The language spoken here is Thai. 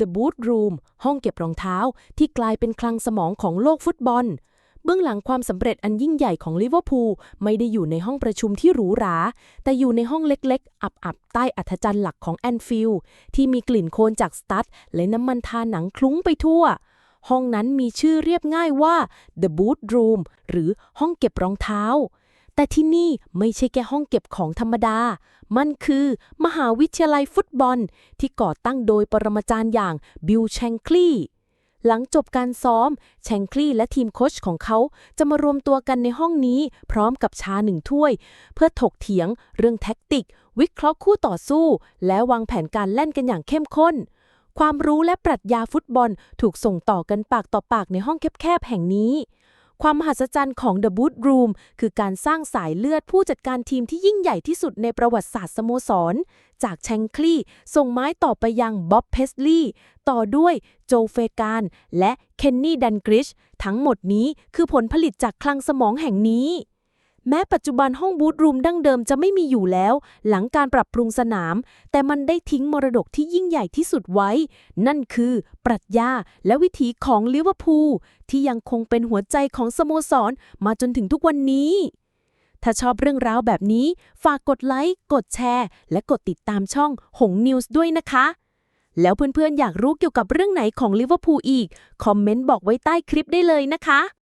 The Boot Room ห้องเก็บรองเท้า ที่กลายเป็นคลังสมองของโลกฟุตบอล เบื้องหลังความสำเร็จอันยิ่งใหญ่ของลิเวอร์พูลไม่ได้อยู่ในห้องประชุมที่หรูหรา แต่อยู่ในห้องเล็กๆ อับๆ ใต้อัธจันทร์หลักของแอนฟิลด์ที่มีกลิ่นโคลนจากสตั๊ดและน้ำมันทาหนังคลุ้งไปทั่ว ห้องนั้นมีชื่อเรียบง่ายว่า The Boot Room หรือห้องเก็บรองเท้า แต่ที่นี่ไม่ใช่แค่ห้องเก็บของธรรมดา มันคือ มหาวิทยาลัยฟุตบอล ที่ก่อตั้งโดยปรมาจารย์อย่างบิลแชงคลีหลังจบการซ้อม แชงคลีและทีมโค้ชของเขาจะมารวมตัวกันในห้องนี้ พร้อมกับชาหนึ่งถ้วย เพื่อถกเถียง เรื่องแท็กติก วิเคราะห์คู่ต่อสู้ และวางแผนการเล่นกันอย่างเข้มข้น ความรู้และปรัชญาฟุตบอลถูกส่งต่อกันปากต่อปากในห้องแคบๆแห่งนี้ ความมหัศจรรย์ของ The Boot Room คือการสร้างสายเลือดผู้จัดการทีมที่ยิ่งใหญ่ที่สุดในประวัติศาสตร์สโมสร จากแชงคลีย์ส่งไม้ต่อไปยังบ๊อบเพสลีย์ต่อด้วยโจเฟการและเคนนี่ดันกริช ทั้งหมดนี้คือผลผลิตจากคลังสมองแห่งนี้ แม้ปัจจุบันห้องบูธรูมดั้งเดิมจะไม่มีอยู่แล้ว หลังการปรับปรุงสนาม แต่มันได้ทิ้งมรดกที่ยิ่งใหญ่ที่สุดไว้ นั่นคือปรัชญาและวิถีของลิเวอร์พูลที่ยังคงเป็นหัวใจของสโมสรมาจนถึงทุกวันนี้ ถ้าชอบเรื่องราวแบบนี้ ฝากกดไลค์ กดแชร์ และกดติดตามช่องหงนิวส์ด้วยนะคะ แล้วเพื่อนๆอยากรู้เกี่ยวกับเรื่องไหนของลิเวอร์พูลอีก คอมเมนต์บอกไว้ใต้คลิปได้เลยนะคะ